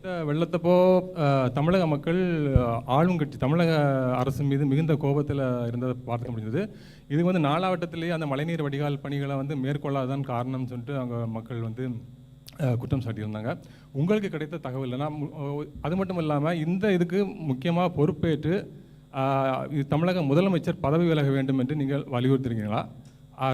இந்த வெள்ளத்தப்போ தமிழக மக்கள் ஆளும் கட்சி தமிழக அரசு மீது மிகுந்த கோபத்தில் இருந்ததை பார்க்க முடிஞ்சது. இது வந்து நாலாவட்டத்திலேயே அந்த மழைநீர் வடிகால் பணிகளை வந்து மேற்கொள்ளாதான் காரணம்னு சொல்லிட்டு அங்கே மக்கள் வந்து குற்றம் சாட்டியிருந்தாங்க. உங்களுக்கு கிடைத்த தகவல் என்னன்னா அது மட்டும் இல்லாமல் இந்த இதுக்கு முக்கியமாக பொறுப்பேற்று இது தமிழக முதலமைச்சர் பதவி விலக வேண்டும் என்று நீங்கள் வலியுறுத்திருக்கீங்களா?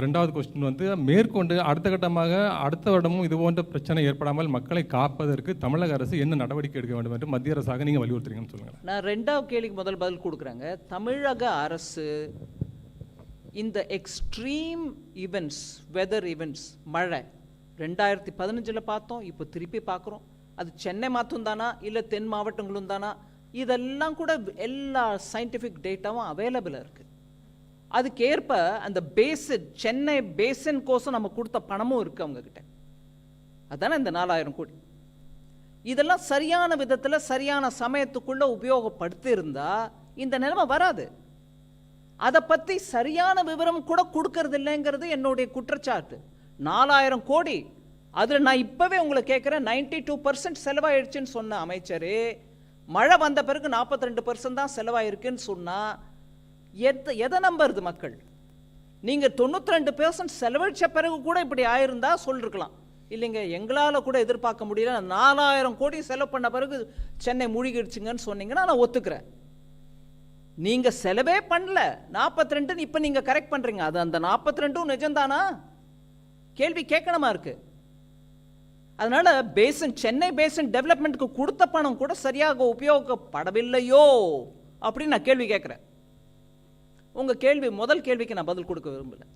ரெண்டாவது கொஸ்டின் வந்து மேற்கொண்டு அடுத்த கட்டமாக அடுத்த வருடமும் இது போன்ற பிரச்சனை ஏற்படாமல் மக்களை காப்பதற்கு தமிழக அரசு என்ன நடவடிக்கை எடுக்க வேண்டும் என்று மத்திய அரசாக நீங்கள் வலியுறுத்துறீங்கன்னு சொல்லுங்கள் நான் ரெண்டாவது கேள்விக்கு முதல் பதில் கொடுக்குறேங்க. தமிழக அரசு இந்த எக்ஸ்ட்ரீம் ஈவெண்ட்ஸ் வெதர் ஈவெண்ட்ஸ் மழை ரெண்டாயிரத்தி பதினஞ்சில் பார்த்தோம் இப்போ திருப்பி பார்க்குறோம். அது சென்னை மாற்றும் தானா? இல்லை தென் மாவட்டங்களும் தானா? இதெல்லாம் கூட எல்லா சயின்டிஃபிக் டேட்டாவும் அவைலபிளாக இருக்குது அதுக்கேற்ப அந்த பேசின் சென்னை பேசின் கோசம் நம்ம கொடுத்த பணமும் இருக்குது அவங்கக்கிட்ட அதானே இந்த நாலாயிரம் கோடி. இதெல்லாம் சரியான விதத்தில் சரியான சமயத்துக்குள்ளே உபயோகப்படுத்தியிருந்தா இந்த நிலைமை வராது. அதை பற்றி சரியான விவரம் கூட கொடுக்கறது இல்லைங்கிறது என்னுடைய குற்றச்சாட்டு. நாலாயிரம் கோடி. அதில் நான் இப்போவே உங்களை கேட்குறேன் நைன்டி டூ பர்சன்ட் செலவாயிடுச்சுன்னு சொன்ன அமைச்சரே மழை வந்த பிறகு நாற்பத்தி ரெண்டு பர்சன்ட் தான் செலவாயிருக்குன்னு சொன்னால் எத் எதை நம்புறது மக்கள்? நீங்கள் தொண்ணூற்றி ரெண்டு பெர்சன்ட் செலவழிச்ச பிறகு கூட இப்படி ஆயிருந்தா சொல்லிருக்கலாம். இல்லைங்க எங்களால் கூட எதிர்பார்க்க முடியல. நாலாயிரம் கோடி செலவு பண்ண பிறகு சென்னை மூழ்கிடுச்சுங்கன்னு சொன்னீங்கன்னா நான் ஒத்துக்கிறேன். நீங்கள் செலவே பண்ணல. நாற்பத்தி ரெண்டுன்னு இப்போ நீங்கள் கரெக்ட் பண்ணுறீங்க அது அந்த நாற்பத்தி ரெண்டும் நிஜம்தானா? கேள்வி கேட்கணுமா இருக்கு? அதனால பேசன் சென்னை பேசன் டெவலப்மெண்ட்டுக்கு கொடுத்த பணம் கூட சரியாக உபயோகப்படவில்லையோ அப்படின்னு நான் கேள்வி கேட்குறேன். உங்கள் கேள்வி முதல் கேள்விக்கு நான் பதில் கொடுக்க விரும்பலை.